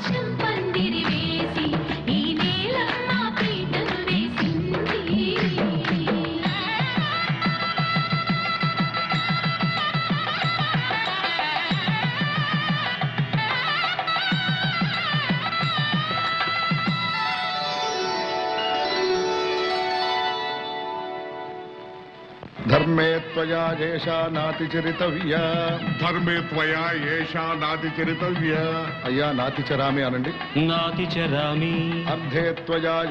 Welcome. ధర్మే త్వయా ఏషా నాతి చరితవ్య. ధర్మే త్వయా ఏషా నాతి చరితవ్య. అయ్యా నాతి చరామి అనండి. నాతి చరామి. అర్ధే త్వయా